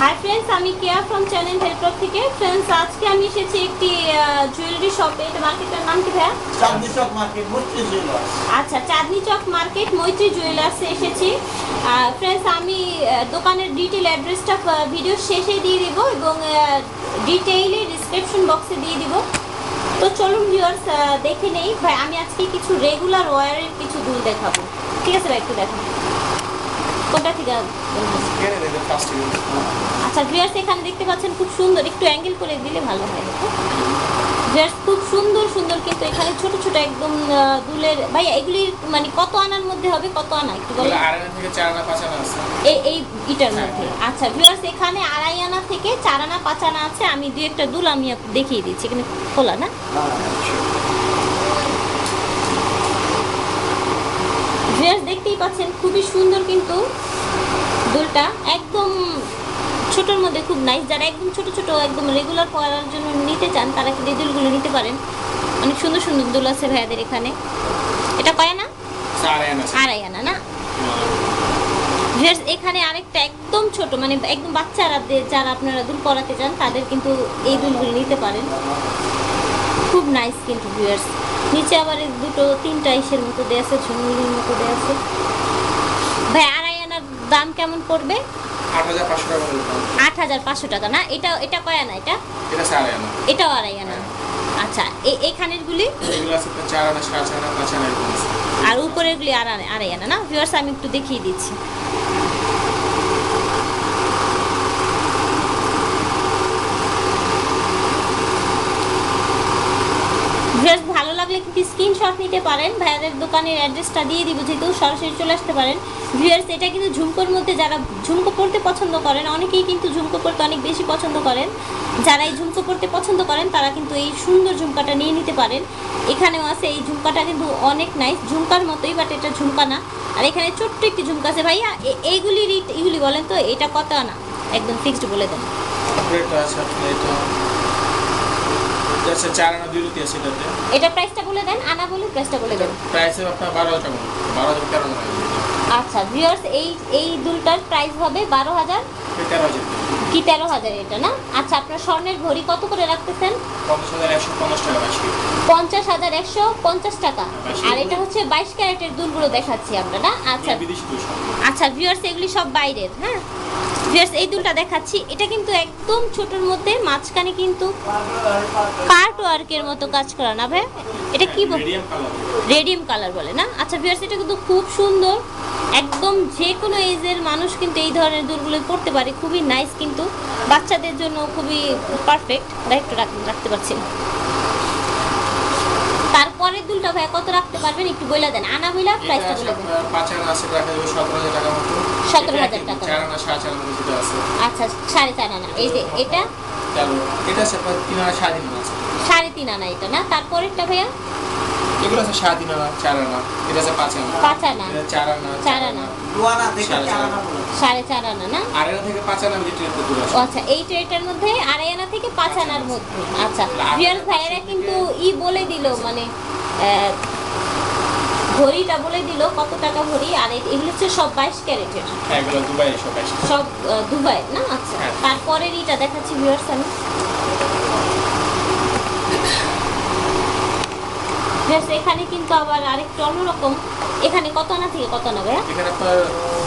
High friends আমি care from channel helper থেকে। Friends আজকে আমি এসেছি একটি জুয়েলারি শপে এটা মার্কেটের নাম কি ভাইয়া? চাঁদনি চক মার্কেট মূর্তি জুয়েলার্স আচ্ছা চাঁদনি চক মার্কেট মৈত্রী জুয়েলার্সে এসেছি। ফ্রেন্ডস আমি দোকানের ডিটেল অ্যাড্রেসটা ভিডিও শেষে দিয়ে দিব এবং ডিটেইলে ডিসক্রিপশন বক্সে দিয়ে দিব। তো চলুন ভিউয়ার্স দেখে নেই। ভাই, আমি আজকে কিছু রেগুলার ওয়ারের কিছু দুল দেখাবো। ঠিক আছে ভাই, একটু দেখো কোনটা ঠিক আছে? আচ্ছা ভিউয়ার্স এখানে দেখতে পাচ্ছেন, খুব সুন্দর। একটু অ্যাঙ্গেল করে দিলে ভালো হয়। ভিউয়ার্স খুব সুন্দর সুন্দর কিন্তু এখানে ছোট ছোট একদম দুলের ভাইয়া এগুলির মানে কত আনার মধ্যে হবে? কত আনা একটু বলো? আড়াই থেকে চার আনা পাঁচ আনা আছে। এই এই ইটার মধ্যে। আচ্ছা ভিউয়ার্স এখানে আড়াই আনা থেকে চার আনা পাঁচ আনা আছে। আমি দুই একটা দুল আমি দেখিয়ে দিচ্ছি। এখানে খোলা না? ভিউয়ার্স দেখতেই পাচ্ছেন খুবই সুন্দর কিন্তু দুলটা। একদম ছোটোর মধ্যে খুব নাইস যারা একদম ছোট ছোট একদম রেগুলার পরার জন্য নিতে চান তারা কিন্তু এই দুলগুলো নিতে পারেন। অনেক সুন্দর সুন্দর দুল আছে ভাইয়াদের এখানে। এটা কয় না আড়াই আনা না? ভিউয়ার্স এখানে আরেকটা একদম ছোট মানে একদম বাচ্চারা যারা আপনারা দুল পরাতে চান তাদের কিন্তু এই দুলগুলো নিতে পারেন। খুব নাইস কিন্তু ভিউয়ার্স নিচে আবার দুটো তিনটা ইসের মতো দেওয়া আছে ঝুমুরির মতো দেওয়া আছে। ভাই আড়াই আনার দাম কেমন পড়বে? আট হাজার পাঁচশো টাকা না? এটা এটা কয় আনা এটা? এটা আছে আনা। এটাও আড়াই আনা। আচ্ছা এ- এখানেরগুলি এগুলো আছে আপনার চার আনা সাড়ে চার আনা পাঁচ আনা এরকম আছে। আর উপরেরগুলি আড়াই আড়াই আনা না? ভিউয়ার্স আমি একটু দেখিয়ে দিচ্ছি ড্রেস ভালো লাগলে কিন্তু স্ক্রিনশট নিতে পারেন। ভাইয়াদের দোকানের অ্যাড্রেসটা দিয়ে দিব, যেহেতু সরাসরি চলে আসতে পারেন। ভিউয়ার্স এটা কিন্তু ঝুমকোর মধ্যে যারা ঝুমকো পড়তে পছন্দ করেন, অনেকেই কিন্তু ঝুমকো পড়তে অনেক বেশি পছন্দ করেন। যারা এই ঝুমকো পড়তে পছন্দ করেন, তারা কিন্তু এই সুন্দর ঝুমকাটা নিয়ে নিতে পারেন। এখানেও আছে, এই ঝুমকাটা কিন্তু অনেক নাইস ঝুমকার মতোই বাট এটা ঝুমকা না। আর এখানে ছোট্ট একটি ঝুমকা আছে। ভাইয়া, এ- এইগুলির ই- এগুলি বলেন তো, এটা কত আনা? একদম ফিক্সড বলে দেন। আছে চার আনা দুই রুটি আছে এটাতে। এটা প্রাইসটা বলে দেন আনা বলে প্রাইসটা বলে দেন। প্রাইস আপনার বারো হাজার টাকা। বারো হাজার তেরো আনা আচ্ছা ভিউয়ার্স এই এই দুলটার প্রাইস হবে বারো হাজার? তেরো হাজার। কি তেরো হাজার এটা না? আচ্ছা আপনার স্বর্ণের ঘড়ি কত করে রাখতেছেন? পঞ্চাশ হাজার একশো পঞ্চাশ টাকা টাকা। আর এটা হচ্ছে বাইশ ক্যারেটের দুলগুলো দেখাচ্ছি আমরা না? আচ্ছা। দুশো আচ্ছা ভিউয়ার্স এগুলি সব বাইরের হ্যাঁ? ভিউয়ার্স এই দুলটা দেখাচ্ছি। এটা কিন্তু একদম ছোটোর মধ্যে মাঝখানে কিন্তু কার্ট ওয়ার্কের মতো কাজ করা না ভাই। এটা কি রেডিয়াম কালার বলে না? আচ্ছা ভিউয়ার্স এটা কিন্তু খুব সুন্দর। একদম যে কোনো এজের মানুষ কিন্তু এই ধরনের দুলগুলো পড়তে পারে। খুবই নাইস কিন্তু। বাচ্চাদের জন্য খুবই পারফেক্ট রাখ- রাখতে পারছি না। ভাই কত রাখতে পারবেন একটু বলে দেন। আনা বইলা প্রাইসটা বলে দেন। পাঁচ আনা আছে রাখা যাবে সতেরো হাজার টাকা মতো। 17,000 টাকা। চার আনা সাড়ে চার আনা যেটা আছে। আচ্ছা সাড়ে চার আনা। এই যে এটা এটা? আছে তিন আনা সাড়ে তিন আনা আছে। সাড়ে তিন আনা এটা না? তারপরেরটা ভাইয়া? এগুলো আছে সাড়ে তিন আনা চার আনা। এটা আছে পাঁচ আনা। পাঁচ আনা। এটা চার আনা চার আনা। সাড়ে চার আনা। সাড়ে চার আনা না? আর আনা থেকে পাঁচ আনা ও আচ্ছা এই ট্রেটার মধ্যে আড়াই আনা থেকে পাঁচ আনার মধ্যে। আচ্ছা ভিয়ার ভাইয়েরা কিন্তু ই বলে দিল মানে ঘড়িটা বলে দিল কত টাকা ভরি? আর এগুলো হচ্ছে সব বাইশ ক্যারেটের। হ্যাঁ দুবাই সব দুবাইয়ের না? আচ্ছা। হ্যাঁ। তারপরের ইটা দেখাচ্ছি ভিউয়ার্স আমি। এখানে কিন্তু আবার আরেকটু অন্যরকম। এখানে কত আনা থেকে কত আনা ভাইয়া এখানে আপনার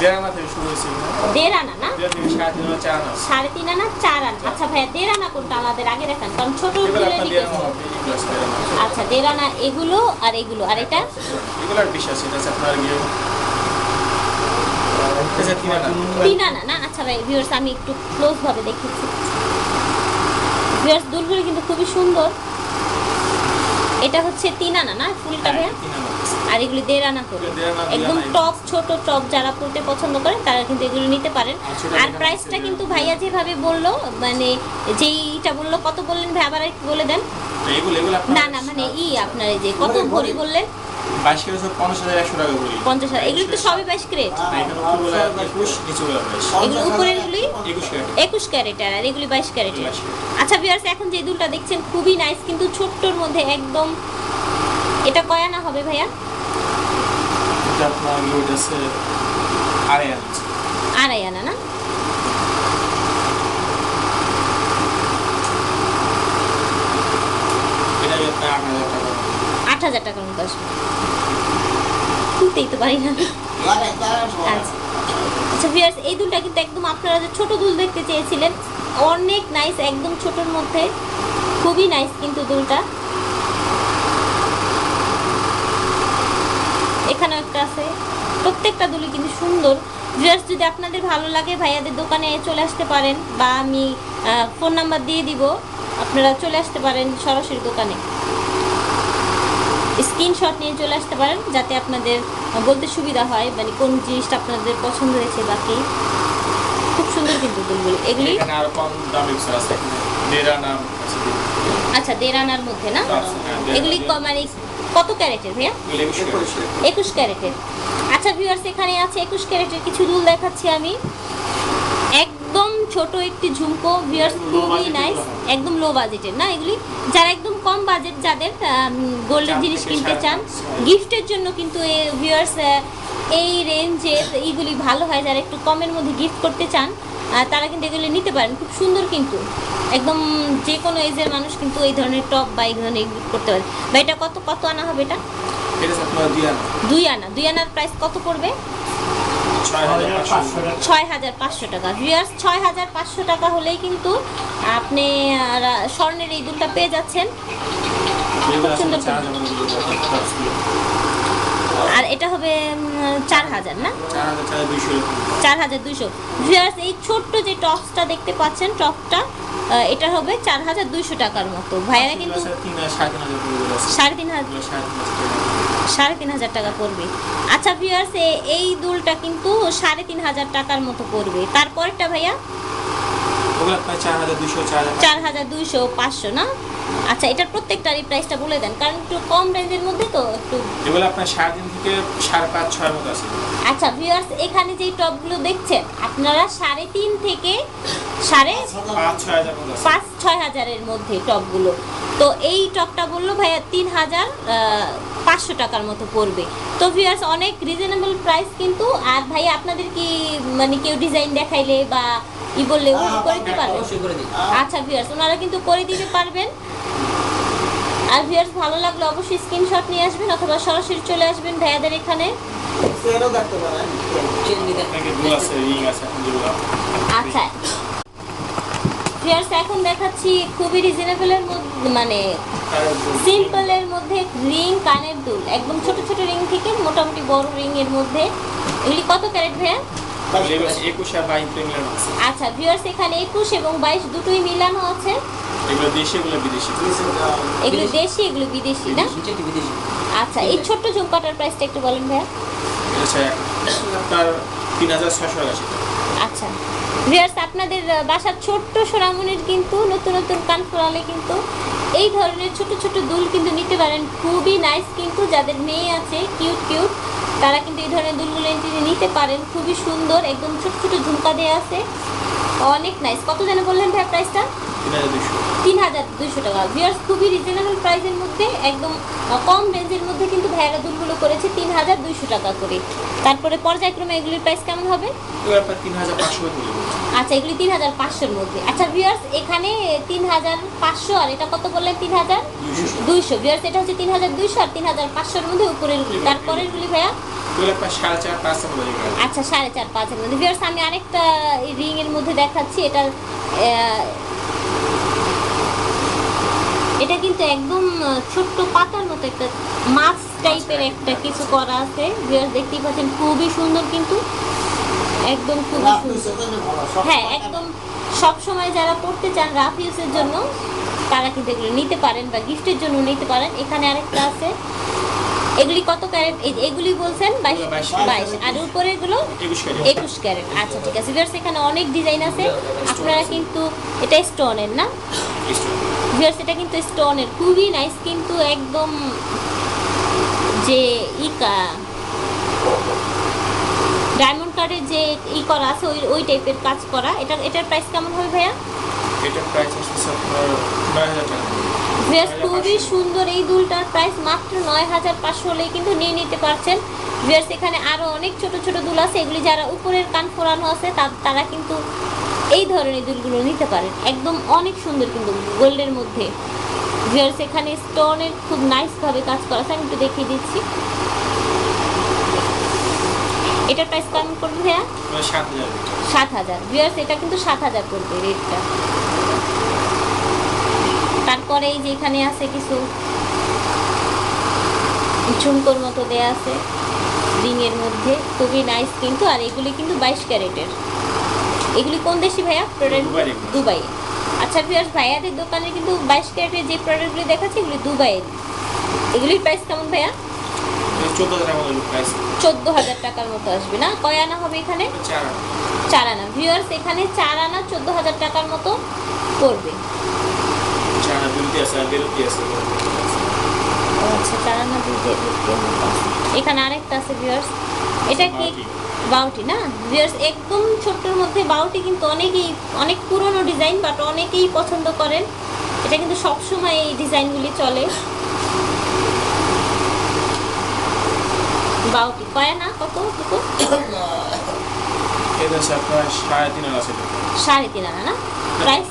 দেড় আনা না? সাড়ে তিন আনা চার আনা। আচ্ছা ভাইয়া দেড় আনা কোনটা আমাদের আগে কারণ ছোট। আচ্ছা দেড় আনা এগুলো আর এগুলো। আর এটা? এগুলো আর বেশি এটা আপনার গিয়ে। তিন আনা। তিন আনা না? আচ্ছা ভাই ভিউয়ার্স আমি একটু ক্লোজ ভাবে দেখেছি ভিউয়ার্স দুলগুলো কিন্তু খুবই সুন্দর। এটা হচ্ছে তিন আনা না? ফুলটা হ্যাঁ, ভাইয়া আছে। আর এগুলি দেড় আনা করে। একদম টপ ছোট টপ যারা পড়তে পছন্দ করেন তারা কিন্তু এগুলো নিতে পারেন। আর প্রাইসটা কিন্তু ভাইয়া যেভাবে বলল মানে যেইটা বলল কত বললেন ভাই? আবার বলে দেন। না না মানে ই আপনার এই যে কত ভরি। বললেন? বাইশ পঞ্চাশ হাজার একশো টাকা করি। পঞ্চাশ হাজার। এগুলো তো সবই বাইশ ক্রেট একুশ এগুলো একুশ একুশ ক্যারেটের আর এগুলি বাইশ ক্যারেটের। আচ্ছা ভিউয়ার্স এখন যে দুলটা দেখছেন খুবই নাইস কিন্তু ছোট্টর মধ্যে একদম এটা কয় আনা হবে ভাইয়া? আপনার লোড আছে আড়াই আনা। আড়াই আনা না? আট হাজার টাকা। আট হাজার টাকার মতো আসবে। খুলতেই পারি না। আচ্ছা। আচ্ছা ভিউয়ার্স এই দুলটা কিন্তু একদম আপনারা যে ছোট দুল দেখতে চেয়েছিলেন, অনেক নাইস একদম ছোটর মধ্যে। খুবই নাইস কিন্তু দুলটা। এখানেও একটা আছে। প্রত্যেকটা দুলি কিন্তু সুন্দর। ভিউয়ার্স যদি আপনাদের ভালো লাগে, ভাইয়াদের দোকানে চলে আসতে পারেন বা আমি ফোন নাম্বার দিয়ে দিব। আপনারা চলে আসতে পারেন সরাসরি দোকানে। স্ক্রিনশট নিয়ে চলে আসতে পারেন যাতে আপনাদের বলতে সুবিধা হয় মানে কোন জিনিসটা আপনাদের পছন্দ হয়েছে বাকি খুব সুন্দর কিন্তু দুলগুলি এগুলি? আচ্ছা দেড় আনার মধ্যে না? হ্যাঁ, এগুলি মানে কত ক্যারেটের ভাইয়া? একুশ ক্যারেটের। আচ্ছা ভিউয়ার্স এখানে আছে একুশ ক্যারেটের কিছু দুল দেখাচ্ছি আমি। একদম ছোট একটি ঝুমকো ভিউয়ার্স একদম খুবই নাইস একদম লো বাজেটের না? এগুলি যারা একদম কম বাজেট যাদের গোল্ডের জিনিস কিনতে চান গিফটের জন্য কিন্তু ভিউয়ার্স এই রেঞ্জের এইগুলি ভালো হয় যারা একটু কমের মধ্যে গিফট করতে চান তারা কিন্তু এগুলি নিতে পারেন খুব সুন্দর কিন্তু। একদম যে কোনো এজের মানুষ কিন্তু এই ধরনের টপ বা এই ধরনের গিফট করতে পারে। বা এটা কত কত আনা হবে এটা? দুই আনা। দুই আনা। দুই আনার প্রাইস কত পড়বে? ছয় হাজার পাঁচশো টাকা। ভিউয়ার্স ছয় হাজার পাঁচশো টাকা হলেই কিন্তু আপনি স্বর্ণের এই দুলটা পেয়ে যাচ্ছেন। সুন্দর আর এটা হবে চার হাজার না? চার হাজার দুইশো। দুইশো। ভিউয়ার্স এই ছোট্ট যে টপসটা দেখতে পাচ্ছেন টপটা এটা হবে চার হাজার দুইশো টাকার মতো। ভাইয়ারা কিন্তু সাড়ে তিন হাজার। সাড়ে তিন হাজার টাকা। পড়বে। আচ্ছা ভিউয়ার্স এই দুলটা কিন্তু সাড়ে তিন হাজার টাকার মতো পড়বে। তারপরটা ভাইয়া? চার হাজার দুইশো পাঁচশো। না? আচ্ছা এটার প্রত্যেকটারই প্রাইসটা বলে দেন কারণ একটু কম রেঞ্জের মধ্যে তো একটু এগুলো আপনার সাড়ে তিন থেকে সাড়ে পাঁচ ছয় মতো আছে। আচ্ছা ভিউয়ার্স এখানে যেই টপগুলো দেখছেন আপনারা সাড়ে তিন থেকে সাড়ে পাঁচ ছয় হাজারের মধ্যে টপগুলো। তো এই টপটা বলল ভাইয়া তিন হাজার পাঁচশো টাকার মতো পড়বে। তো ভিউয়ার্স অনেক রিজনেবল প্রাইস কিন্তু আর ভাই আপনাদের কি মানে কেউ ডিজাইন দেখাইলে বা ই বললে করে দিতে পারবে অবশ্যই করে দিই। আচ্ছা ভিউয়ার্স ওনারা কিন্তু করে দিতে পারবেন। আর ভিউয়ার্স ভালো লাগলে অবশ্যই স্ক্রিনশট নিয়ে আসবেন অথবা সরাসরি চলে আসবেন ভাইয়াদের এখানে। আচ্ছা। ভিউয়ার্স এখন দেখাচ্ছি খুবই রিজনেবলের মধ্যে মানে সিম্পলের মধ্যে রিং কানের দুল। একদম ছোট ছোট রিং থেকে মোটামুটি বড় রিং এর মধ্যে। এগুলি কত ক্যারেট ভাইয়া? আচ্ছা ভিউয়ার্স এখানে একুশ এবং বাইশ দুটোই মিলানো আছে। এগুলো দেশি এগুলো বিদেশি। এগুলো দেশি এগুলো বিদেশি না? আচ্ছা এই ছোট্ট ঝুমকাটার প্রাইসটা একটু বলেন ভাইয়া। আপনার তিন হাজার ছশো আচ্ছা। ভিউয়ার্স আপনাদের বাসার ছোট্ট সোনামনির কিন্তু নতুন নতুন কান ফোরালে কিন্তু এই ধরনের ছোট ছোট দুল কিন্তু নিতে পারেন। খুবই নাইস কিন্তু যাদের মেয়ে আছে কিউট কিউট তারা কিন্তু এই ধরনের দুলগুলো নিতে- পারেন। খুবই সুন্দর, একদম ছোট ছোট ঝুমকা দেওয়া আছে। অনেক নাইস কত যেন বললেন ভাই প্রাইসটা তিন হাজার দুশো টাকা। ভিউয়ার্স খুবই রিজনেবল প্রাইসের মধ্যে একদম কম রেঞ্জের মধ্যে কিন্তু ভাইয়ারা দুলগুলো করেছে তিন হাজার দুইশো টাকা করে। তারপরে পর্যায়ক্রমে এগুলির প্রাইস কেমন হবে? আচ্ছা এগুলি তিন হাজার পাঁচশোর মধ্যে। আচ্ছা ভিউয়ার্স এখানে তিন হাজার পাঁচশো আর এটা কত বললেন তিন হাজার? দুইশো। ভিউয়ার্স এটা হচ্ছে তিন হাজার দুইশো আর তিন হাজার পাঁচশোর মধ্যে উপরের তারপরের গুলি। ভাইয়া আচ্ছা সাড়ে চার পাঁচের মধ্যে। ভিউয়ার্স আমি আরেকটা রিং এর মধ্যে দেখাচ্ছি। এটা এটা কিন্তু একদম ছোট্ট পাতার মতো একটা মাছ টাইপের একটা কিছু করা আছে। যেটা দেখতেই পাচ্ছেন খুবই সুন্দর কিন্তু। একদম খুবই সুন্দর। হ্যাঁ একদম সব সময় যারা পড়তে চান রাফ ইউজের জন্য তারা কিন্তু এগুলো নিতে পারেন বা গিফটের জন্য নিতে পারেন। এখানে আরেকটা আছে। এগুলি কত ক্যারেট? এগুলি বলছেন বাইশ বাইশ। আর উপরে এগুলো? একুশ ক্যারেট। আচ্ছা ঠিক আছে। ভিউয়ার্স এখানে অনেক ডিজাইন আছে। আপনারা কিন্তু এটা স্টোনের না? ভিউয়ার্স এটা কিন্তু স্টোনের খুবই নাইস কিন্তু একদম যে ইকা ডায়মন্ড কার্ডের যে ই করা আছে ওই ওই টাইপের কাজ করা। এটা এটার প্রাইস কেমন হবে ভাইয়া? এটার প্রাইস আপনার নয় হাজার টাকা। ভিউয়ার্স খুবই সুন্দর। এই দুলটার প্রাইস মাত্র নয় হাজার পাঁচশো হলেই কিন্তু নিয়ে নিতে পারছেন। ভিউয়ার্স এখানে আরও অনেক ছোট ছোট দুল আছে। এগুলি যারা উপরের কান ফোরানো আছে তারা কিন্তু এই ধরনের দুলগুলো নিতে পারেন। একদম অনেক সুন্দর কিন্তু গোল্ডের মধ্যে। ভিউয়ার্স এখানে স্টোনের খুব নাইসভাবে কাজ করা আছে। আমি একটু দেখিয়ে দিচ্ছি। এটার প্রাইস কেমন পড়বে ভাইয়া? সাত হাজার। সাত হাজার। ভিউয়ার্স এটা কিন্তু সাত হাজার পড়বে রেটটা। তারপরে এই যেখানে আছে কিছু ঝুমকোর মতো দেয়া আছে রিংয়ের মধ্যে। খুবই নাইস কিন্তু আর এগুলি কিন্তু বাইশ ক্যারেটের। এগুলি কোন দেশি ভাইয়া? প্রোডাক্ট? দুবাই। আচ্ছা ভিউয়ার্স ভাইয়াদের দোকানে কিন্তু বাইশ ক্যারেটের যে প্রোডাক্টগুলি দেখাচ্ছে এগুলি দুবাইয়ের। এগুলির প্রাইস কেমন ভাইয়া? চোদ্দ হাজার টাকার মতো আসবে না? কয় আনা হবে এখানে? চার আনা। চার আনা। ভিউয়ার্স এখানে চার আনা চোদ্দ হাজার টাকার মতো পড়বে। চার আনা আছে আর বিরতি আছে। ও আচ্ছা চার আনা এখানে আরেকটা আছে ভিউয়ার্স এটা কি বাউটি। বাউটি না? ভিউয়ার্স একদম ছোট্টর মধ্যে বাউটি কিন্তু অনেকেই অনেক পুরনো ডিজাইন বাট অনেকেই পছন্দ করেন। এটা কিন্তু সবসময় এই ডিজাইনগুলি চলে। বাউটি কয় না কত? দুটো? এটা সাড়ে তিন আনা আছে সাড়ে তিন আনা না? প্রাইস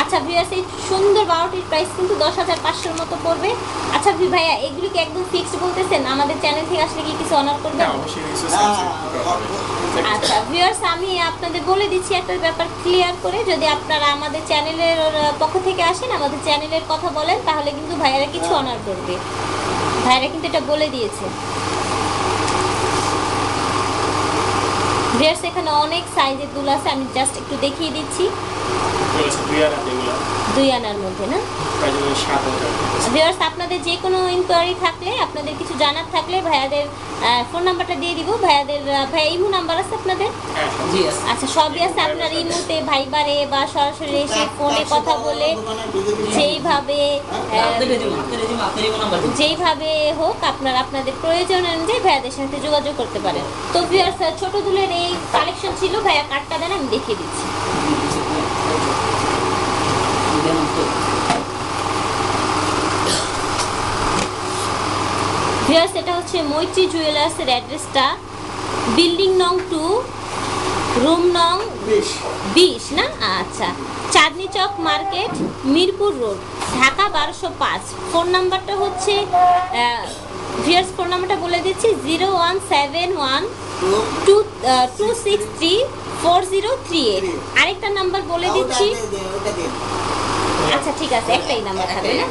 আচ্ছা ভিউয়ার্স এই সুন্দর বারোটির প্রাইস কিন্তু দশ হাজার পাঁচশোর মতো পড়বে। আচ্ছা ভি ভাইয়া এগুলি কি একদম ফিক্সড বলতেছেন? আমাদের চ্যানেল থেকে আসলে কি কিছু অনার করবেন? হ্যাঁ আচ্ছা ভিউয়ার্স আমি আপনাদের বলে দিচ্ছি একটা ব্যাপার ক্লিয়ার করে। যদি আপনারা আমাদের চ্যানেলের পক্ষ থেকে আসেন আমাদের চ্যানেলের কথা বলেন তাহলে কিন্তু ভাইয়ারা কিছু অনার করবে। ভাইয়ারা কিন্তু এটা বলে দিয়েছে। ভিউয়ার্স এখানে অনেক সাইজের দুল আছে আমি জাস্ট একটু দেখিয়ে দিচ্ছি। দুই আনার মধ্যে না? ভিউয়ার্স আপনাদের যে কোনো ইনকোয়ারি থাকলে আপনাদের কিছু জানার থাকলে ভাইয়াদের ফোন নাম্বারটা দিয়ে দিব। ভাইয়াদের ভাইয়া ইমো নাম্বার আছে আপনাদের? হ্যাঁ আচ্ছা সবই আছে আপনার ইমোতে ভাইবারে বা সরাসরি এসে ফোনে কথা বলে যেইভাবে দিব যেইভাবে হোক আপনার আপনাদের প্রয়োজন অনুযায়ী ভাইয়াদের সাথে যোগাযোগ করতে পারেন। তো ভিউয়ার্স ছোট দুলের এই কালেকশন ছিল ভাইয়া কার্ডটা দেন আমি দেখিয়ে দিচ্ছি। ভিউয়ার্স এটা হচ্ছে মৈত্রী জুয়েলার্সের অ্যাড্রেসটা বিল্ডিং নং টু রুম নং বিশ না? আচ্ছা। চাঁদনি চক মার্কেট মিরপুর রোড ঢাকা বারোশো পাঁচ। ফোন নাম্বারটা হচ্ছে ভিয়ার্স ফোন নাম্বারটা বলে দিচ্ছি zero one seven one two two six three four zero three eight আরেকটা নাম্বার বলে দিচ্ছি। আচ্ছা ঠিক আছে একটাই নাম্বার থাকবে না